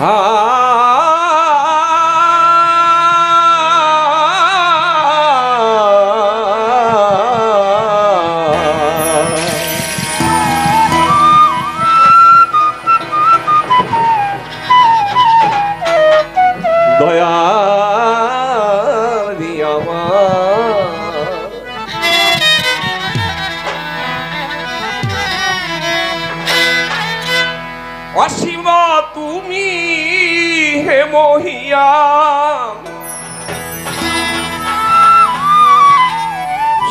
Ah, ah, ah, ah অসীম তুমি হে মহিয়া।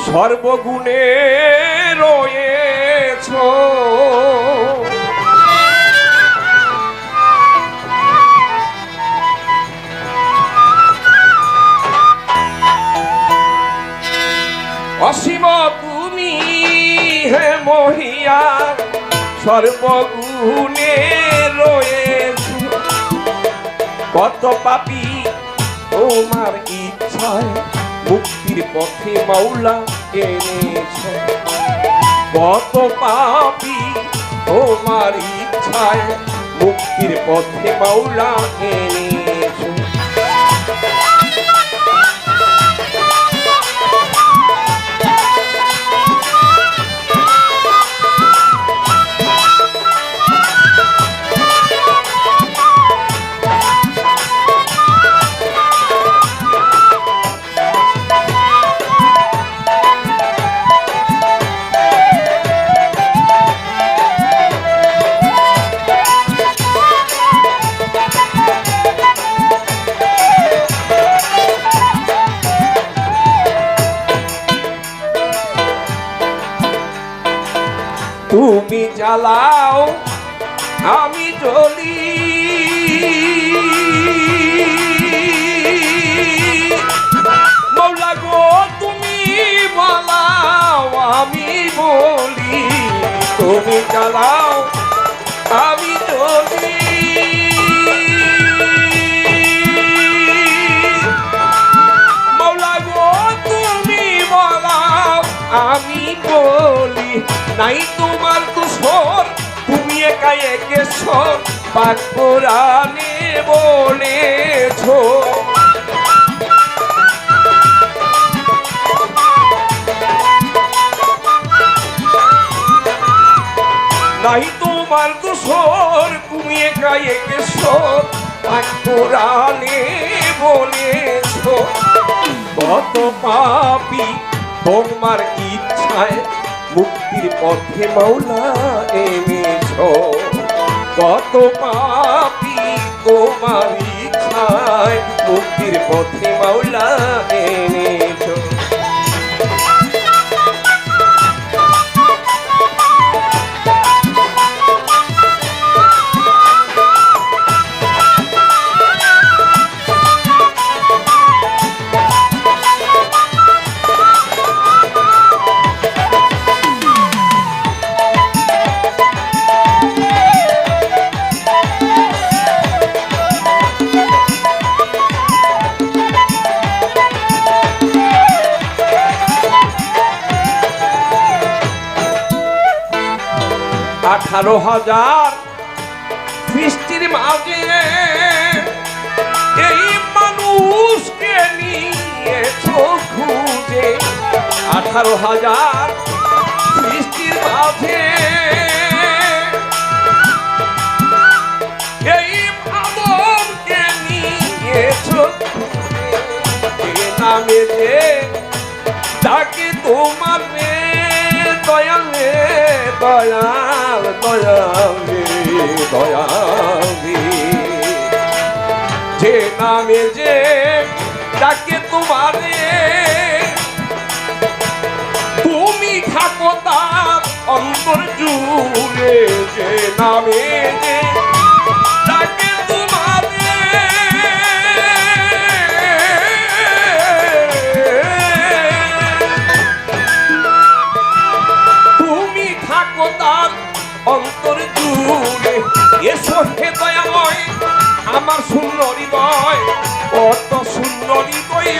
সর্বগুণে রয়েছ। অসীম তুমি হে মহিয়া। সর্বগুণে কত পাপি? তোমার ইচ্ছায় মুক্তির পথে মাওলা এনেছ। কত পাপি, তোমার ইচ্ছায় মুক্তির পথে মাওলা এনেছ। জ্বালাও আমি জ্বলি পাক বলেছ। নাই তোমার দোষর তুমি একা একেশ্বর পাক কোরআনে বলেছ। কত পাপি তোমার ইচ্ছায় মুক্তির পথে মাওলা এনেছ কত পাপি তোমার খায় মুক্তির পথে মাওলা এনেছ আঠারো হাজার বৃষ্টির মাঝে এই মানুষকে নিয়ে খুঁজে। আঠারো হাজার দয়াল দয়াল। যে নামে যে তাকে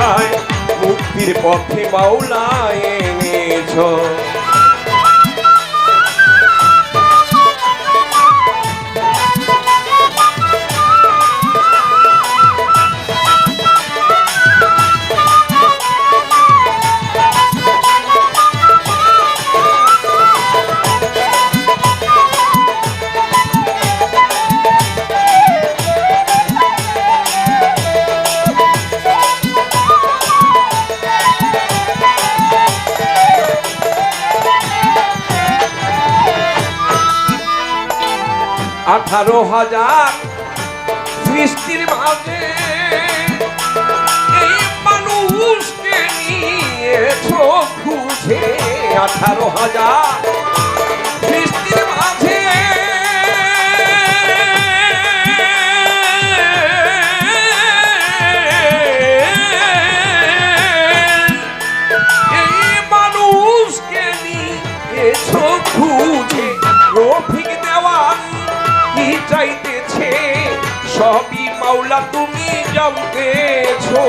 ইচ্ছায় মুক্তির পথে বাউলা এনেছো। আঠারো হাজার সৃষ্টির মাঝে এই মানুষকে নিয়েছ খুঁজে আঠারো হাজার খুঁজে সবই মাওলা, তুমি জানতেছো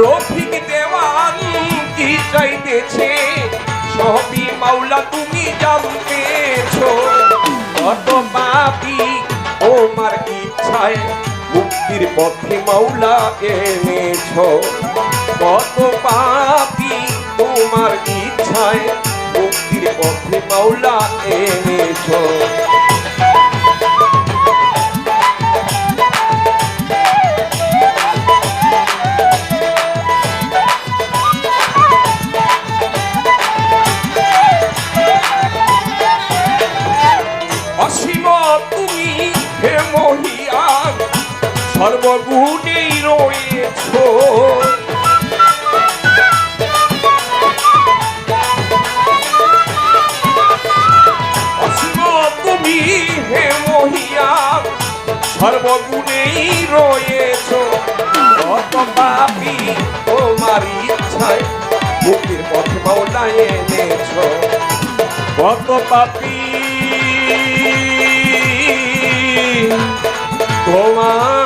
রফিক দেওয়ান কি চাইতেছে? সবই মাওলা, তুমি জানতেছো কত পাপি, তোমার ইচ্ছায় মুক্তির পথে মাওলা এনেছো। কত পাপি তোমার ইচ্ছায় মুক্তির পথে মাওলা এনেছো। সর্বগুণেই রয়েছ। সর্বগুণেই রয়েছ। কত পাপি তোমার ইচ্ছায়। মুক্তির পথে মাওলায় এনেছ। কত পাপি তোমার